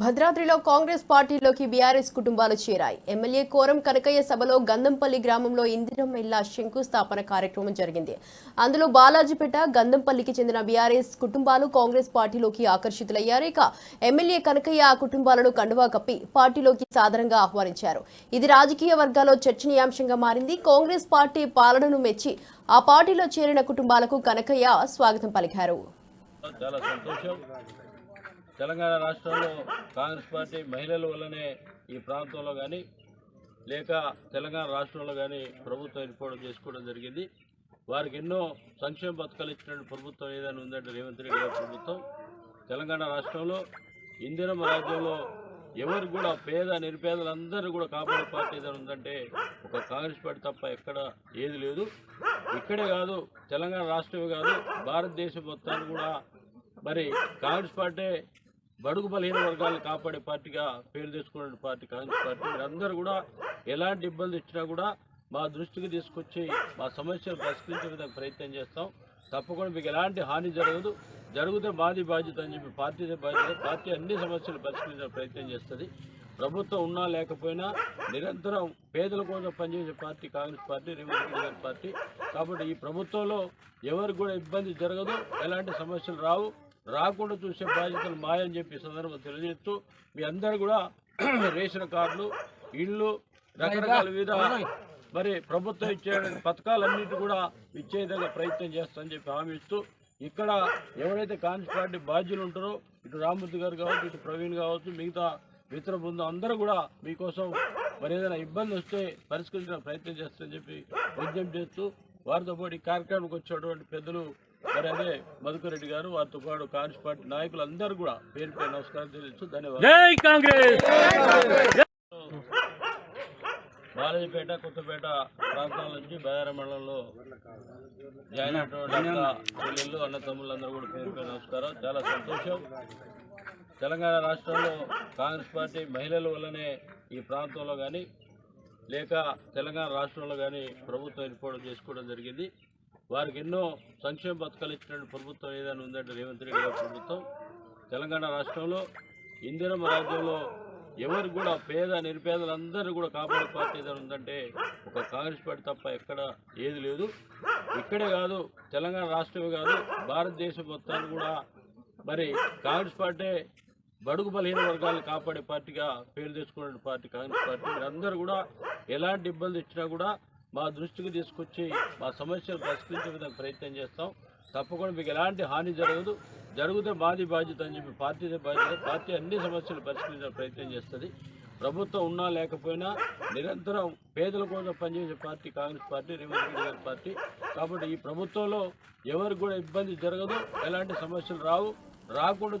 భద్రాద్రిలో కాంగ్రెస్ పార్టీలోకి బీఆర్ఎస్ కుటుంబాలు చేరాయి. ఎమ్మెల్యే కోరం కనకయ్య సభలో గంధంపల్లి గ్రామంలో ఇందిరం ఇల్లా శంకుస్థాపన కార్యక్రమం జరిగింది. అందులో బాలాజీపేట గంధంపల్లికి చెందిన బీఆర్ఎస్ కుటుంబాలు కాంగ్రెస్ పార్టీలోకి ఆకర్షితులయ్యారు. ఇక ఎమ్మెల్యే కనకయ్య ఆ కుటుంబాలను కండువా కప్పి పార్టీలోకి సాధారణంగా ఆహ్వానించారు. ఇది రాజకీయ వర్గాల్లో చర్చనీయాంశంగా మారింది. కాంగ్రెస్ పార్టీ పాలనను మెచ్చి ఆ పార్టీలో చేరిన కుటుంబాలకు కనకయ్య స్వాగతం పలికారు. చాలా సంతోషం. తెలంగాణ రాష్ట్రంలో కాంగ్రెస్ పార్టీ మహిళల వల్లనే ఈ ప్రాంతంలో కానీ లేక తెలంగాణ రాష్ట్రంలో కానీ ప్రభుత్వం ఏర్పాటు చేసుకోవడం జరిగింది. వారికి ఎన్నో సంక్షేమ పథకాలు ఇచ్చినటువంటి ప్రభుత్వం ఏదైనా ఉందంటే రేవంత్ రెడ్డి గారి ప్రభుత్వం. తెలంగాణ రాష్ట్రంలో ఇందిరమ్మ రాజ్యంలో ఎవరు కూడా పేద నిరుపేదలందరూ కూడా కాపాడే పార్టీ ఏదైనా ఉందంటే ఒక కాంగ్రెస్ పార్టీ తప్ప ఎక్కడ ఏది లేదు. ఇక్కడే కాదు తెలంగాణ రాష్ట్రమే కాదు భారతదేశం మొత్తాన్ని కూడా మరి కాంగ్రెస్ పార్టీ బడుగు బలహీన వర్గాలను కాపాడే పార్టీగా పేరు తెచ్చుకున్న పార్టీ కాంగ్రెస్ పార్టీ. మీరందరూ కూడా ఎలాంటి ఇబ్బంది ఇచ్చినా కూడా మా దృష్టికి తీసుకొచ్చి మా సమస్యలు పరిష్కరించే విధంగా ప్రయత్నం చేస్తాం. తప్పకుండా మీకు ఎలాంటి హాని జరగదు. జరిగితే మాది బాధ్యత అని చెప్పి పార్టీదే బాధ్యత. పార్టీ అన్ని సమస్యలు పరిష్కరించే ప్రయత్నం చేస్తుంది. ప్రభుత్వం ఉన్నా లేకపోయినా నిరంతరం పేదల కోసం పనిచేసే పార్టీ కాంగ్రెస్ పార్టీ రేవంత్ రెడ్డి గారి పార్టీ. కాబట్టి ఈ ప్రభుత్వంలో ఎవరికి కూడా ఇబ్బంది జరగదు. ఎలాంటి సమస్యలు రావు. రాకుండా చూసే బాధ్యతలు మాయని చెప్పి సందర్భంగా తెలియజేస్తూ మీ అందరు కూడా రేషన్ కార్డులు ఇళ్ళు రకరకాల వివిధ మరి ప్రభుత్వం ఇచ్చే పథకాలన్నిటి కూడా ఇచ్చే విధంగా ప్రయత్నం చేస్తామని చెప్పి హామీ ఇస్తూ ఇక్కడ ఎవరైతే కాంగ్రెస్ పార్టీ బాధ్యులు ఉంటారో ఇటు రామ్మూర్తి గారు కావచ్చు ఇటు ప్రవీణ్ కావచ్చు మిగతా మిత్ర బృందం అందరూ కూడా మీకోసం మరి ఏదైనా ఇబ్బంది వస్తే పరిష్కరించడానికి ప్రయత్నం చేస్తామని చెప్పి విజ్ఞప్తి చేస్తూ వారితో పాటు ఈ కార్యక్రమానికి వచ్చేటువంటి పెద్దలు మరి అదే మధుకర్ రెడ్డి గారు వారితో పాటు కాంగ్రెస్ పార్టీ నాయకులు అందరూ కూడా పేరు పేరు నమస్కారం తెలియజేస్తూ ధన్యవాదాలు. బాలాజీపేట కొత్తపేట ప్రాంతాల నుంచి బయార మండలంలో జాయిన్ అయినటువంటి అన్న తమ్ముళ్ళందరూ కూడా పేరు పేరు నమస్కారం. చాలా సంతోషం. తెలంగాణ రాష్ట్రంలో కాంగ్రెస్ పార్టీ మహిళల వల్లనే ఈ ప్రాంతంలో కానీ లేక తెలంగాణ రాష్ట్రంలో కానీ ప్రభుత్వం ఏర్పాటు చేసుకోవడం జరిగింది. వారికి ఎన్నో సంక్షేమ పథకాలు ఇచ్చినటువంటి ప్రభుత్వం ఏదైనా ఉందంటే రేవంత్ రెడ్డి గారి ప్రభుత్వం. తెలంగాణ రాష్ట్రంలో ఇందిరమ్మ రాజ్యంలో ఎవరు కూడా పేద నిరుపేదలందరూ కూడా కాపాడే పార్టీ ఏదైనా ఉందంటే ఒక కాంగ్రెస్ పార్టీ తప్ప ఎక్కడ ఏది లేదు. ఇక్కడే కాదు తెలంగాణ రాష్ట్రమే కాదు భారతదేశం మొత్తాన్ని కూడా మరి కాంగ్రెస్ పార్టీ బడుగు బలహీన వర్గాలను కాపాడే పార్టీగా పేరు తెచ్చుకున్న పార్టీ కాంగ్రెస్ పార్టీ మీరందరూ కూడా ఎలాంటి ఇబ్బంది ఇచ్చినా కూడా మా దృష్టికి తీసుకొచ్చి మా సమస్యలు పరిష్కరించే విధంగా ప్రయత్నం చేస్తాం. తప్పకుండా మీకు ఎలాంటి హాని జరగదు. జరిగితే మాది బాధ్యత అని చెప్పి పార్టీదే బాధ్యత. పార్టీ అన్ని సమస్యలు పరిష్కరించే ప్రయత్నం చేస్తుంది. ప్రభుత్వం ఉన్నా లేకపోయినా నిరంతరం పేదల కోసం పనిచేసే పార్టీ కాంగ్రెస్ పార్టీ రేవంత్ రెడ్డి గారి పార్టీ. కాబట్టి ఈ ప్రభుత్వంలో ఎవరికి కూడా ఇబ్బంది జరగదు. ఎలాంటి సమస్యలు రావు. రాకుండా